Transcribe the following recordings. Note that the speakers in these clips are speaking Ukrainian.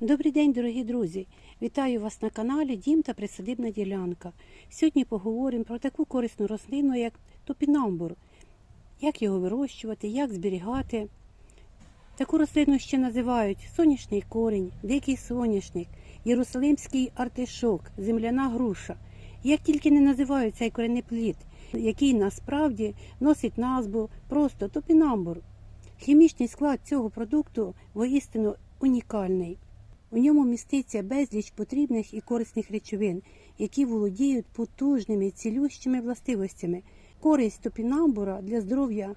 Добрий день, дорогі друзі! Вітаю вас на каналі Дім та Присадибна ділянка. Сьогодні поговоримо про таку корисну рослину, як топінамбур. Як його вирощувати, як зберігати. Таку рослину ще називають соняшний корінь, дикий соняшник, єрусалимський артишок, земляна груша. Як тільки не називають цей коренний плід, який насправді носить назву просто топінамбур. Хімічний склад цього продукту воістину унікальний. У ньому міститься безліч потрібних і корисних речовин, які володіють потужними цілющими властивостями. Користь топінамбура для здоров'я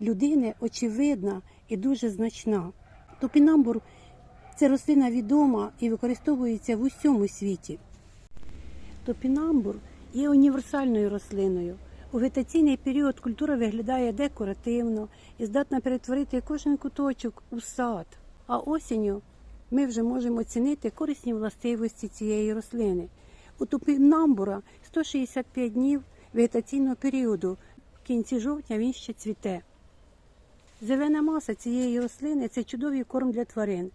людини очевидна і дуже значна. Топінамбур це рослина відома і використовується в усьому світі. Топінамбур є універсальною рослиною. У вегетаційний період культура виглядає декоративно і здатна перетворити кожен куточок у сад. А осінню ми вже можемо оцінити корисні властивості цієї рослини. У топінамбура 165 днів вегетаційного періоду. В кінці жовтня він ще цвіте. Зелена маса цієї рослини це чудовий корм для тварин.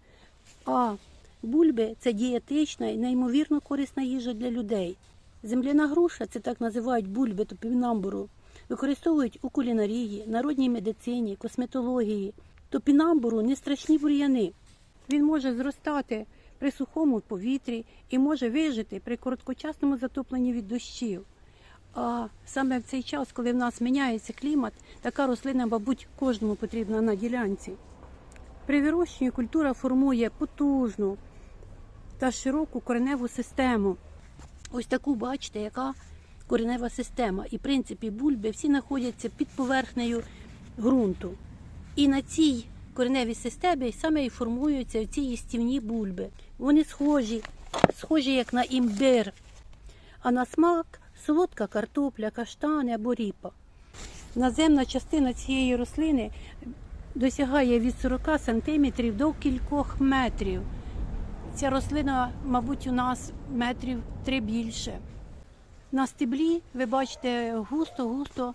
А бульби це дієтична і неймовірно корисна їжа для людей. Земляна груша, це так називають бульби топінамбуру, використовують у кулінарії, народній медицині, косметології. Топінамбуру не страшні бур'яни. Він може зростати при сухому повітрі і може вижити при короткочасному затопленні від дощів. А саме в цей час, коли в нас міняється клімат, така рослина, мабуть, кожному потрібна на ділянці. При вирощенні культура формує потужну та широку кореневу систему. Ось таку бачите, яка коренева система. І в принципі бульби всі знаходяться під поверхнею ґрунту. І на цій кореневій системі саме і формуються ці їстівні бульби. Вони схожі, схожі як на імбир, а на смак солодка картопля, каштани або ріпа. Наземна частина цієї рослини досягає від 40 см до кількох метрів. Ця рослина, мабуть, у нас метрів три більше. На стеблі, ви бачите, густо-густо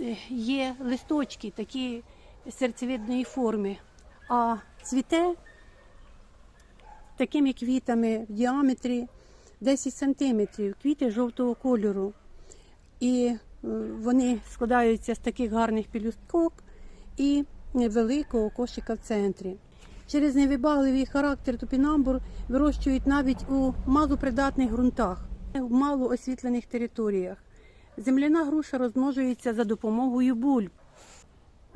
е, є листочки такі серцевидної форми, а цвіте такими квітами в діаметрі 10 см, квіти жовтого кольору. І е, вони складаються з таких гарних пілюсток і великого кошика в центрі. Через невибагливий характер топінамбур вирощують навіть у малопридатних ґрунтах, в малоосвітлених територіях. Земляна груша розмножується за допомогою бульб.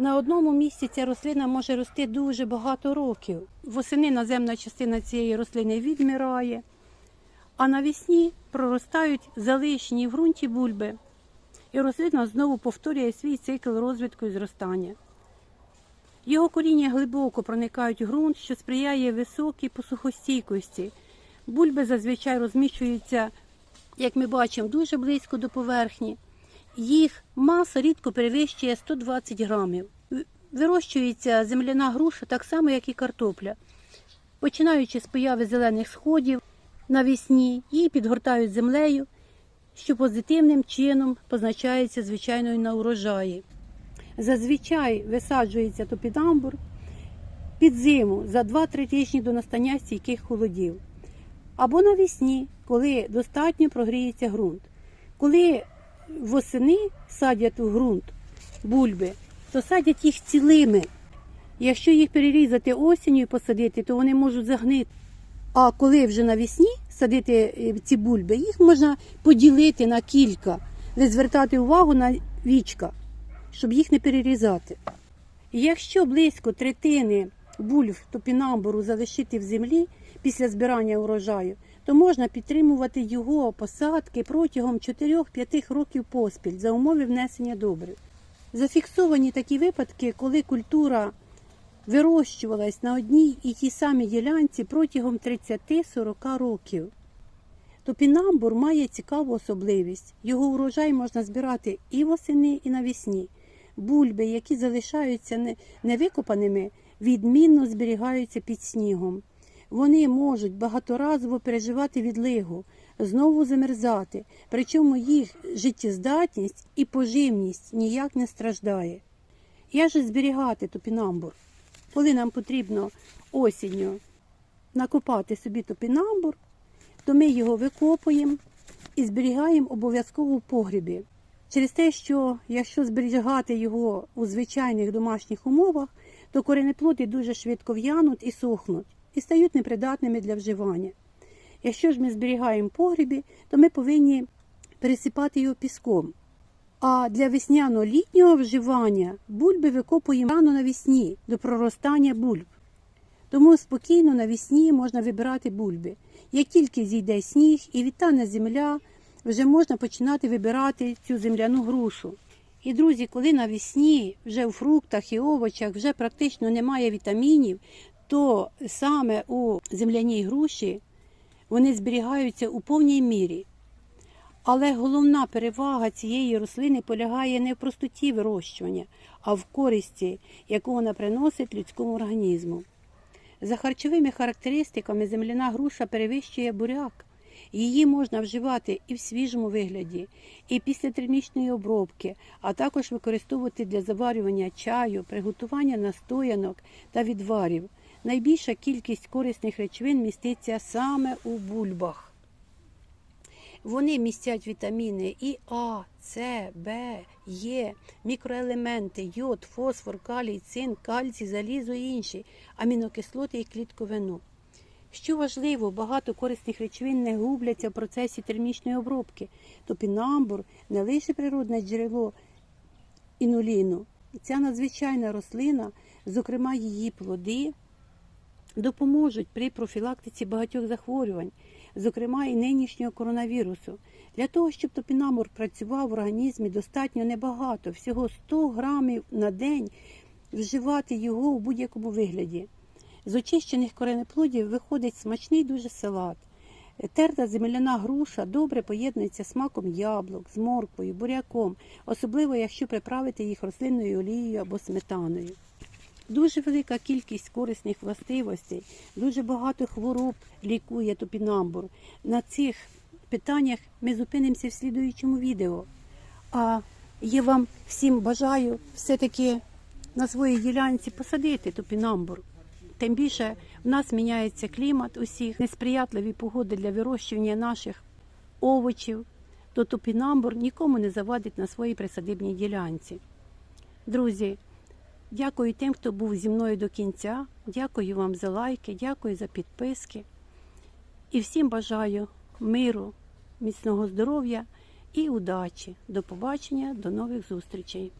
На одному місці ця рослина може рости дуже багато років. Восени наземна частина цієї рослини відмирає, а навесні проростають залишні в ґрунті бульби, і рослина знову повторює свій цикл розвитку і зростання. Його коріння глибоко проникають в ґрунт, що сприяє високій посухостійкості. Бульби зазвичай розміщуються, як ми бачимо, дуже близько до поверхні. Їх маса рідко перевищує 120 грамів. Вирощується земляна груша так само, як і картопля. Починаючи з появи зелених сходів навесні, її підгортають землею, що позитивним чином позначається звичайно і на урожаї. Зазвичай висаджується топідамбур під зиму за 2-3 тижні до настання стійких холодів. Або навесні, коли достатньо прогріється ґрунт. Коли восени садять у ґрунт бульби, то садять їх цілими. Якщо їх перерізати осінню і посадити, то вони можуть загнити. А коли вже навесні садити е, ці бульби, їх можна поділити на кілька, не звертати увагу на вічка, щоб їх не перерізати. Якщо близько третини бульб топінамбуру залишити в землі після збирання урожаю, то можна підтримувати його посадки протягом 4-5 років поспіль за умови внесення добрив. Зафіксовані такі випадки, коли культура вирощувалась на одній і тій самій ділянці протягом 30-40 років. Топінамбур має цікаву особливість. Його урожай можна збирати і восени, і навесні. Бульби, які залишаються невикопаними, відмінно зберігаються під снігом. Вони можуть багаторазово переживати відлигу, знову замерзати, причому їх життєздатність і поживність ніяк не страждає. Як же зберігати топінамбур? Коли нам потрібно осінню накопати собі топінамбур, то ми його викопуємо і зберігаємо обов'язково в погрібі. Через те, що якщо зберігати його у звичайних домашніх умовах, то коренеплоди дуже швидко в'януть і сохнуть, і стають непридатними для вживання. Якщо ж ми зберігаємо погрібі, то ми повинні пересипати його піском. А для весняно-літнього вживання бульби викопуємо рано навесні до проростання бульб. Тому спокійно навесні можна вибирати бульби. Як тільки зійде сніг і відтане земля, вже можна починати вибирати цю земляну грушу. І, друзі, коли навесні вже у фруктах і овочах вже практично немає вітамінів, то саме у земляній груші вони зберігаються у повній мірі. Але головна перевага цієї рослини полягає не в простоті вирощування, а в користі, яку вона приносить людському організму. За харчовими характеристиками земляна груша перевищує буряк. Її можна вживати і в свіжому вигляді, і після термічної обробки, а також використовувати для заварювання чаю, приготування настоянок та відварів. Найбільша кількість корисних речовин міститься саме у бульбах. Вони містять вітаміни і А, С, Б, Е, мікроелементи, йод, фосфор, калій, цинк, кальцій, залізо і інші, амінокислоти і клітковину. Що важливо, багато корисних речовин не губляться в процесі термічної обробки. Топінамбур не лише природне джерело інуліну. Ця надзвичайна рослина, зокрема її плоди, допоможуть при профілактиці багатьох захворювань, зокрема і нинішнього коронавірусу. Для того, щоб топінамур працював в організмі, достатньо небагато, всього 100 грамів на день вживати його у будь-якому вигляді. З очищених коренеплодів виходить смачний дуже салат. Терта земляна груша добре поєднується смаком яблук, з морквою, буряком, особливо якщо приправити їх рослинною олією або сметаною. Дуже велика кількість корисних властивостей, дуже багато хвороб лікує топінамбур. На цих питаннях ми зупинимося в слідуючому відео. А я вам всім бажаю все-таки на своїй ділянці посадити топінамбур. Тим більше в нас міняється клімат усіх, несприятливі погоди для вирощування наших овочів, то топінамбур нікому не завадить на своїй присадибній ділянці. Друзі, дякую тим, хто був зі мною до кінця. Дякую вам за лайки, дякую за підписки. І всім бажаю миру, міцного здоров'я і удачі. До побачення, до нових зустрічей.